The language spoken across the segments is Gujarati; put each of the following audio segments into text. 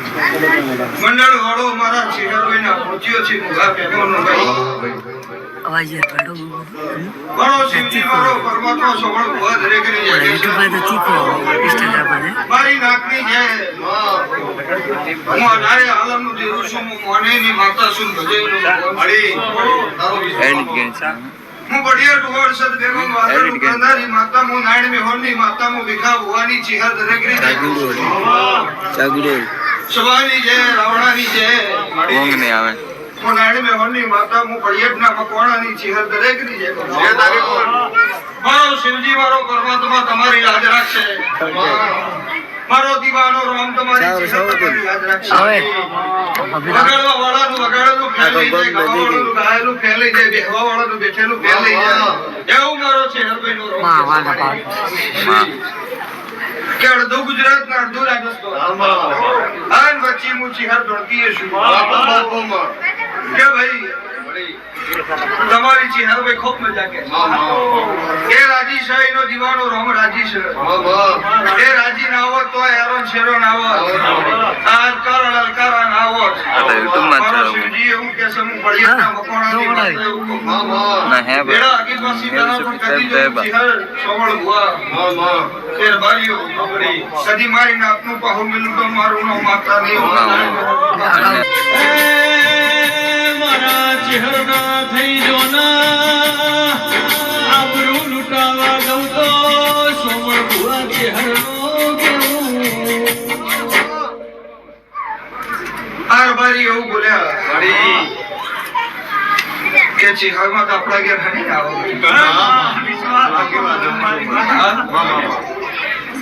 મંડળ વાળો મારા ના છે મુગા પેગોનો ભાઈ મારો નાકની જય હું અઢારે છું હું માતા છું. હું બડિયા ટુવર સદ બેગમ વાદળ કંધારી માતા મુ નાયણ મેહોરની માતા મુ વિખા ભવાની ચિહર દરેકની જય સવાની જય રાવણાની જય હું નાયણ મેહોરની માતા હું બઢિયાટના મકવાણાની ચિહર દરેક જય જય તારી બોલ. મારો શિવજી મારો પરમાત્મા તમારી રાખશે મારો દીવાનો રામ તમારી ચિહર યાદ રાખશે હવે. વગાડવા વાળાનું વગાડેલું ફેલાઈ જાય, ગાવા વાળાનું ગાયેલું ફેલાઈ જાય, બેહવા વાળાનું બેઠેલું ફેલાઈ જાય. એવું મારો છે હરભાઈ નો રોમ કે અડધું ગુજરાત ને અડધું રાજસ્થાન આન વચ્ચે હું હર દોડતી છું કે ભાઈ તમારી ચિહર ભાઈ ખૂબ મજા કે. એ રાજી છે એનો દીવાનો રામ રાજી છે. એ રાજી ના હોત તો હેરોન શેરો ના હોત. આ અલકારા અલકારા ના હોત. મારો શિવજી એવું કે છે હું બળિયાના ના હે એવું એડા બેડા આગેવાસી બેડા પણ કદી જો ચિહર સોવળ ભુવા. ફેર બારીઓ નોકરી. કદી મારી નાતનું પાહુ મિલું તો મારું નો માતા નહીં મારા કે ચિહરમાં આપણા ઘેર નહીં આવો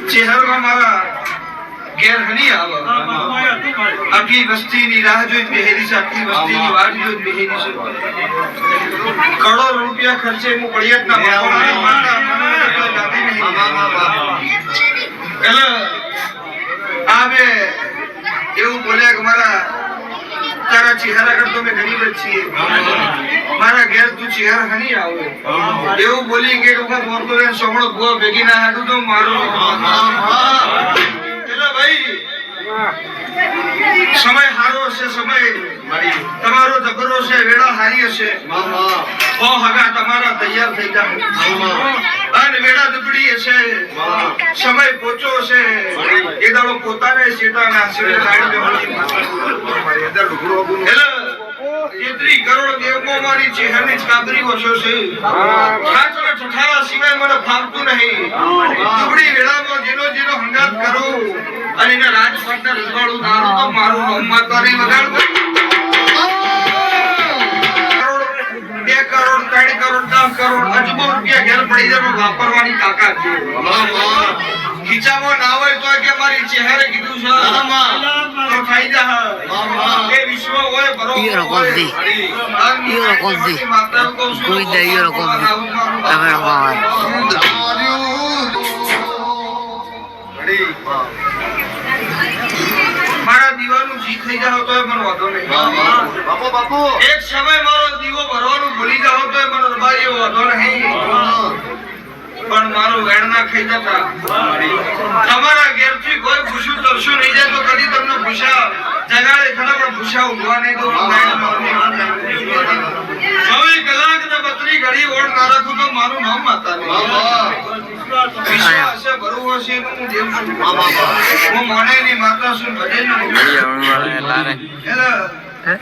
ચિહરમાં મારા ઘેર નહીં આવો. આખી વસ્તીની રાહ જોઈ બેહેરી છે આખી વસ્તીની વાટ જોઈ બેહેરી છે. કરોડો રૂપિયા ખર્ચે હું પડિયાતના મકોણાની માતા મને તો જાતી નહીં. એટલે આ બે એવું બોલ્યા કે મારા તારા ચહેરા કરતો મેં ગરીબ જ મારા ઘેર તું ચહેરા હની આવે. એવું બોલી કે વખત મોરતો રે સોમણો ભૂવા ભેગી ના હાડું તો મારું. એટલે ભાઈ, સમય હારો હશે, સમય. તમારો જબરો છે વેળા હારી હશે. ઓ હગા તમારા તૈયાર થઈ જાય અને વેળા દુબળી હશે સમય પોચો હશે એ દાડો પોતાને સીતાના આશીર્વાદ રાણી બેહોની કરોડ દેવમાં મારી ચહેરની ચાદરી વસો છે સાચો ઠઠારા સિવાય મને ફાવતું નહીં. દુબળી વેળામાં જેનો જેનો હંગાત કરો અને એના રાજપાટના રજવાડું દારૂ તો મારું નામ વગાડતું મારી દીવાનું જી થઈ જાવ તો મને વાંધો નહીં એક સમય મારો દીવો ભરવાનું ભૂલી જાવ તો મને રબારીઓ વાંધો નહીં ખાઈ જતા. તમારા ઘેરથી કોઈ ભૂસું તરશું નહીં જાય તો કદી તમને ભૂસા જગાડે ખરા પણ ભૂસા ઊંઘવા નહીં દઉં ચોવીસ કલાક ને બત્રી ઘડી ઓળ ના રાખું તો મારું નામ માતા હું છું. માતા શું હે?